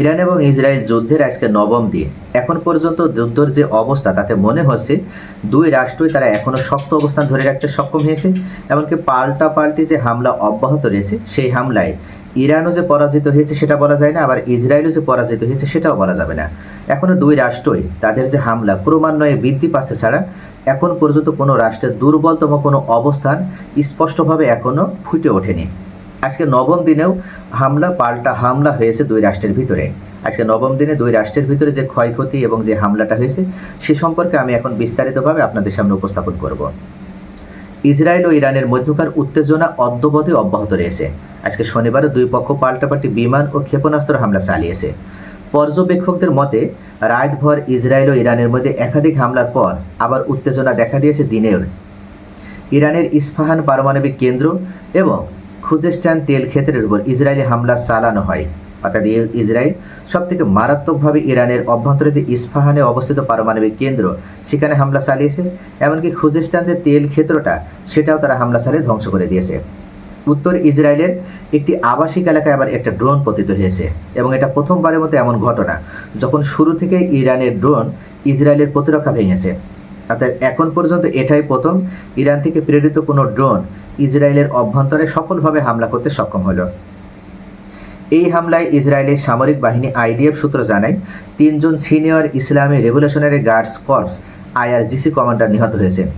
Iran এবং Israel যুদ্ধের আজকে নবম দিন। এখন পর্যন্ত যুদ্ধের যে অবস্থা, তাতে মনে হচ্ছে দুই রাষ্ট্রই তারা এখনও শক্ত অবস্থান ধরে রাখতে সক্ষম হয়েছে, এমনকি পাল্টা পাল্টি যে হামলা অব্যাহত রয়েছে, সেই হামলায় ইরানও যে পরাজিত হয়েছে সেটা বলা যায় না, আবার ইসরায়েলও যে পরাজিত হয়েছে সেটাও বলা যাবে না। এখনও দুই রাষ্ট্রই তাদের যে হামলা ক্রমান্বয়ে বৃদ্ধি পাচ্ছে ছাড়া এখন পর্যন্ত কোনো রাষ্ট্রের দুর্বলতম কোনো অবস্থান স্পষ্টভাবে এখনও ফুটে ওঠেনি। আজকে নবম দিনেও হামলা, পাল্টা হামলা হয়েছে দুই রাষ্ট্রের ভিতরে। আজকে নবম দিনে দুই রাষ্ট্রের ভিতরে যে ক্ষয়ক্ষতি এবং যে হামলাটা হয়েছে, সে সম্পর্কে আমি এখন বিস্তারিতভাবে আপনাদের সামনে উপস্থাপন করব। ইসরায়েল ও ইরানের মধ্যকার উত্তেজনা অদ্যবধি অব্যাহত রয়েছে। আজকে শনিবারও দুই পক্ষ পাল্টাপাল্টি বিমান ও ক্ষেপণাস্ত্র হামলা চালিয়েছে। পর্যবেক্ষকদের মতে, রাতভর ইসরায়েল ও ইরানের মধ্যে একাধিক হামলার পর আবার উত্তেজনা দেখা দিয়েছে দিনের। ইরানের ইস্পাহান পারমাণবিক কেন্দ্র এবং খুজেস্টান তেল ক্ষেত্রের উপর ইসরায়েলি হামলা চালানো হয়। অর্থাৎ ইসরায়েল সবথেকে মারাত্মকভাবে ইরানের অভ্যন্তরে যে ইস্পাহানে অবস্থিত পারমাণবিক কেন্দ্র, সেখানে হামলা চালিয়েছে, এমনকি খুজেস্টান যে তেল ক্ষেত্রটা, সেটাও তারা হামলা চালিয়ে ধ্বংস করে দিয়েছে। উত্তর ইসরায়েলের একটি আবাসিক এলাকায় আবার একটা ড্রোন পতিত হয়েছে, এবং এটা প্রথমবারের মতো এমন ঘটনা, যখন শুরু থেকে ইরানের ড্রোন ইসরায়েলের প্রতিরক্ষা ভেঙেছে। অর্থাৎ এখন পর্যন্ত এটাই প্রথম ইরান থেকে প্রেরিত কোনো ড্রোন ইসরায়েলের অভ্যন্তরে সফলভাবে হামলা করতে সক্ষম হলো। এই হামলায় ইসরায়েলের সামরিক বাহিনী আইডিএফ সূত্র জানায়, তিনজন সিনিয়র ইসলামী Revolutionary Guards Corps IRGC commander নিহত হয়েছেন,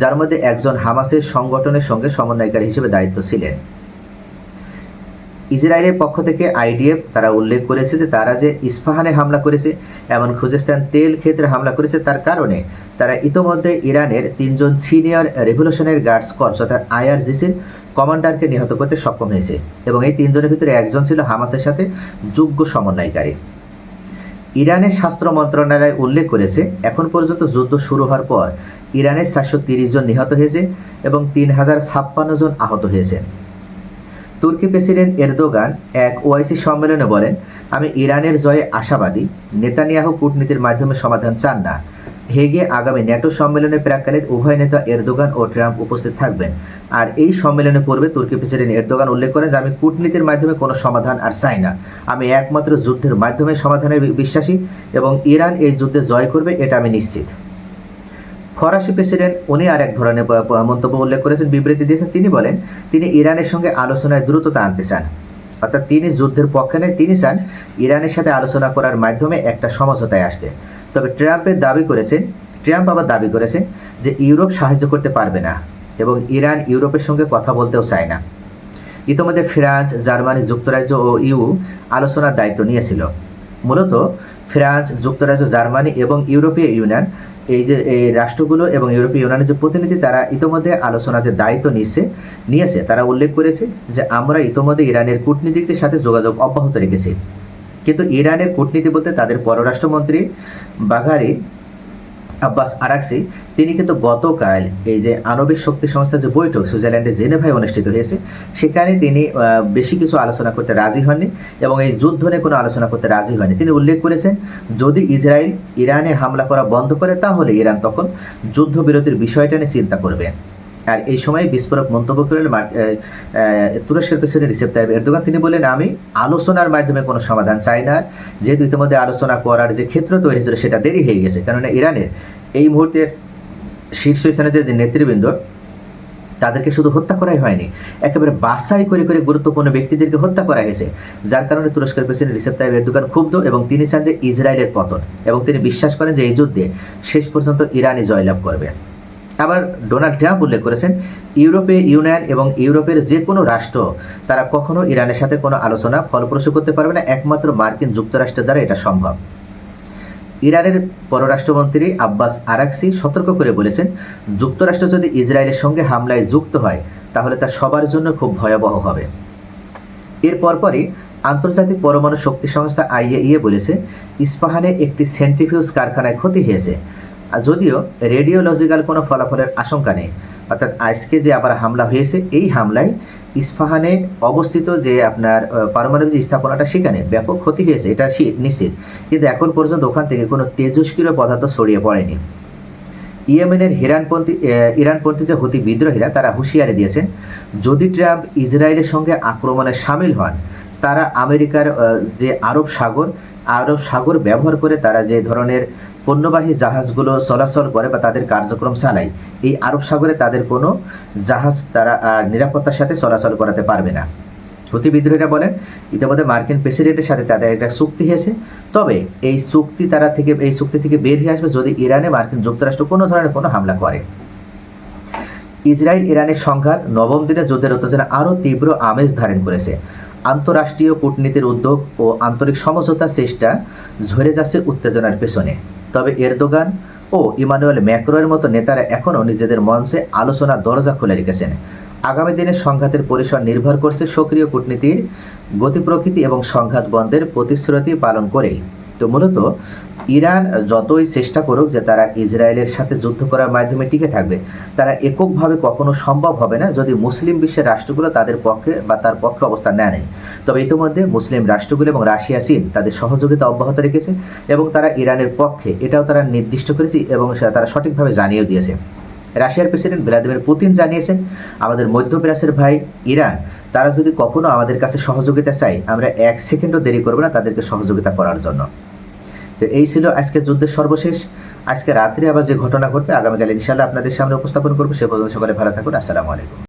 যার মধ্যে একজন হামাসের সংগঠনের সঙ্গে সমন্বয়কারী হিসেবে দায়িত্ব ছিলেন। ইসরায়েলের পক্ষ থেকে আইডিএফ তারা উল্লেখ করেছে যে তারা যে ইস্পাহানে হামলা করেছে, এমন খুজেস্তান তেল ক্ষেত্রে হামলা করেছে তার কারণে তারা ইতোমধ্যে ইরানের তিনজন সিনিয়র রেভলিউশনারি গার্ডস কর্পস অর্থাৎ আইআরজিসির কমান্ডারকে নিহত করতে সক্ষম হয়েছে এবং এই তিনজনের ভিতরে একজন ছিল হামাসের সাথে যোগ্য সমন্বয়কারী। ইরানের স্বাস্থ্য মন্ত্রণালয় উল্লেখ করেছে, এখন পর্যন্ত যুদ্ধ শুরু হওয়ার পর ইরানের চারশো জন নিহত হয়েছে এবং তিন হাজার ছাপ্পান্ন জন আহত হয়েছে। তুর্কি প্রেসিডেন্ট এরদোগান এক ওআইসি সম্মেলনে বলেন, আমি ইরানের জয়ে আশাবাদী, নেতানিয়াহু কূটনীতির মাধ্যমে সমাধান চান না। হেগে আগামী ন্যাটো সম্মেলনে প্রাককালে উভয় নেতা এরদোগান ও ট্রাম্প উপস্থিত থাকবেন। আর এই সম্মেলনে পূর্বে তুর্কি প্রেসিডেন্ট এরদোগান উল্লেখ করেন যে, আমি কূটনীতির মাধ্যমে কোনো সমাধান আর চাই না। আমি একমাত্র যুদ্ধের মাধ্যমে সমাধানে বিশ্বাসী এবং ইরান এই যুদ্ধে জয় করবে, এটা আমি নিশ্চিত। ফরাসি প্রেসিডেন্ট, উনি আর এক ধরনের মন্তব্য উল্লেখ করেছেন, বিবৃতি দিয়েছেন। তিনি বলেন, তিনি ইরানের সঙ্গে আলোচনায় দ্রুততা আনতে চান। অর্থাৎ তিনি যুদ্ধের পক্ষে নেই তিনি চান ইরানের সাথে আলোচনা করার মাধ্যমে একটা সমঝোতায় আসতে। তবে ট্রাম্পের দাবি করেছেন, ট্রাম্প আবার দাবি করেছেন যে ইউরোপ সাহায্য করতে পারবে না এবং ইরান ইউরোপের সঙ্গে কথা বলতেও চায় না। ইতিমধ্যে ফ্রান্স, জার্মানি, যুক্তরাজ্য ও ইউ আলোচনার দায়িত্ব নিয়েছিল। মূলত ফ্রান্স, যুক্তরাজ্য, জার্মানি এবং ইউরোপীয় ইউনিয়ন। এই যে, এই রাষ্ট্রগুলো এবং ইউরোপীয় ইউনিয়নের যে প্রতিনিধি, তারা ইতোমধ্যে আলোচনা যে দায়িত্ব নিয়েছে নিয়েছে। তারা উল্লেখ করেছে যে, আমরা ইতোমধ্যে ইরানের কূটনীতিকদের সাথে যোগাযোগ অব্যাহত রেখেছি। কিন্তু ইরানের কূটনীতি বলতে তাদের পররাষ্ট্রমন্ত্রী বাঘারি আব্বাস আরাকসি, তিনি কিন্তু গতকাল এই যে আণবিক শক্তি সংস্থা যে বৈঠক সুইজারল্যান্ডে জেনেভায় অনুষ্ঠিত হয়েছে, সেখানে তিনি বেশি কিছু আলোচনা করতে রাজি হননি এবং এই যুদ্ধ নিয়ে কোনো আলোচনা করতে রাজি হয়নি তিনি উল্লেখ করেছেন, যদি ইসরায়েল ইরানে হামলা করা বন্ধ করে, তাহলে ইরান তখন যুদ্ধবিরতির বিষয়টা নিয়ে চিন্তা করবে। আর এই সময় বিস্ফোরক মন্তব্য করলেন তুরস্কের প্রেসিডেন্ট রিসেপ তাইব এরদোগান। তিনি বললেন, আমি আলোচনার মাধ্যমে কোনো সমাধান চাই না। যেহেতু ইতিমধ্যে আলোচনা করার যে ক্ষেত্র তৈরি হয়েছিল, সেটা দেরি হয়ে গেছে। কেননা ইরানের এই মুহূর্তে শীর্ষ স্থানে যে নেতৃবৃন্দ, তাদেরকে শুধু হত্যা করাই হয়নি, একেবারে বাছাই করে করে গুরুত্বপূর্ণ ব্যক্তিদেরকে হত্যা করা হয়েছে। যার কারণে তুরস্কের প্রেসিডেন্ট রিসেপ তাইব এরদোগান ক্ষুব্ধ এবং তিনি চান যে ইসরায়েলের পতন এবং তিনি বিশ্বাস করেন যে এই যুদ্ধে শেষ পর্যন্ত ইরানই জয়লাভ করবে। আবার ডোনাল্ড ট্রাম্প উল্লেখ করেছেন, ইউরোপে ইউনিয়ন এবং ইউরোপের যে কোনো রাষ্ট্র, তারা কখনো ইরানের সাথে কোনো আলোচনা ফলপ্রসূ করতে পারবে না, একমাত্র মার্কিন যুক্তরাষ্ট্রের দ্বারা এটা সম্ভব। ইরানের পররাষ্ট্রমন্ত্রী আব্বাস আরাকসি সতর্ক করে বলেছেন, যুক্তরাষ্ট্র যদি ইসরায়েলের সঙ্গে হামলায় যুক্ত হয়, তাহলে তা সবার জন্য খুব ভয়াবহ হবে। এর পরপরই আন্তর্জাতিক পরমাণু শক্তি সংস্থা আইএইএ বলেছে, ইস্পাহানে একটি সেন্ট্রিফিউজ কারখানায় ক্ষতি হয়েছে। যদিও রেডিওলজিক্যাল কোনো ফলাফলের আশঙ্কা নেই, অর্থাৎ আজকে যে আবার হামলা হয়েছে, এই হামলায় ইস্পাহানে অবস্থিত যে আপনার পারমাণবিক স্থাপনাটা সেখানে ব্যাপক ক্ষতি হয়েছে, এটা নিশ্চিত। কিন্তু এখন পর্যন্ত ওখান থেকে কোনো তেজস্ক্রিয় পদার্থ ছড়িয়ে পড়েনি। ইয়েমেনের হিরানপন্থী ইরানপন্থী যে হুতি বিদ্রোহীরা, তারা হুঁশিয়ারি দিয়েছেন, যদি ট্রাম্প ইসরায়েলের সঙ্গে আক্রমণে সামিল হন, তারা আমেরিকার যে আরব সাগর আরব সাগর ব্যবহার করে তারা যে ধরনের পণ্যবাহী জাহাজগুলো চলাচল করে বা তাদের কার্যক্রম চালায়। এই আরব সাগরে তাদের কোনো জাহাজ তারা নিরাপত্তার সাথে চলাচল করাতে পারবে না। হুতি বিদ্রোহীরা বলেন, ইতিমধ্যে মার্কিন প্রেসিডেন্টের সাথে তাদের একটা চুক্তি হয়েছে। তবে এই চুক্তি তারা থেকে, এই চুক্তি থেকে বের হয়ে আসবে যদি ইরানে মার্কিন যুক্তরাষ্ট্র কোনো ধরনের কোনো হামলা করে। ইসরায়েল ইরানের সংঘাত নবম দিনে যুদ্ধের উত্তেজনা আরও তীব্র আমেজ ধারণ করেছে। আন্তঃরাষ্ট্রীয় কূটনীতির উদ্যোগ ও আন্তরিক সমঝোতার চেষ্টা ঝরে যাচ্ছে উত্তেজনার পেছনে। তবে এরদোগান ও ইমানুয়েল ম্যাক্রোয়ের মতো নেতারা এখনও নিজেদের মঞ্চে আলোচনার দরজা খুলে রেখেছেন। আগামী দিনে সংঘাতের পরিসর নির্ভর করছে সক্রিয় কূটনীতির গতি প্রকৃতি এবং সংঘাত বন্ধের প্রতিশ্রুতি পালন করেই। তো মূলত ইরান যতই চেষ্টা করুক যে তারা ইসরায়েলের সাথে যুদ্ধ করার মাধ্যমে টিকে থাকবে, তারা এককভাবে কখনো সম্ভব হবে না যদি মুসলিম বিশ্বের রাষ্ট্রগুলো তাদের পক্ষে বা তার পক্ষে অবস্থান নেয় নেয় তবে ইতিমধ্যে মুসলিম রাষ্ট্রগুলো এবং রাশিয়া, চীন তাদের সহযোগিতা অব্যাহত রেখেছে এবং তারা ইরানের পক্ষে এটাও তারা নির্দিষ্ট করেছে এবং তারা সঠিকভাবে জানিয়ে দিয়েছে। রাশিয়ার প্রেসিডেন্ট ভ্লাদিমির পুতিন জানিয়েছেন, আমাদের মধ্যপ্রাচ্যের ভাই ইরান তারা যদি কখনো আমাদের কাছে সহযোগিতা চায়, আমরা এক সেকেন্ডও দেরি করব না তাদেরকে সহযোগিতা করার জন্য। তো এই ছিল আজকের যুদ্ধের সর্বশেষ। আজকে রাত্রে আবার যে ঘটনা ঘটবে, আগামীকাল ইনশাল্লাহ আপনাদের সামনে উপস্থাপন করব। সে পর্যন্ত সকালে ভালো থাকুন। আসসালামু আলাইকুম।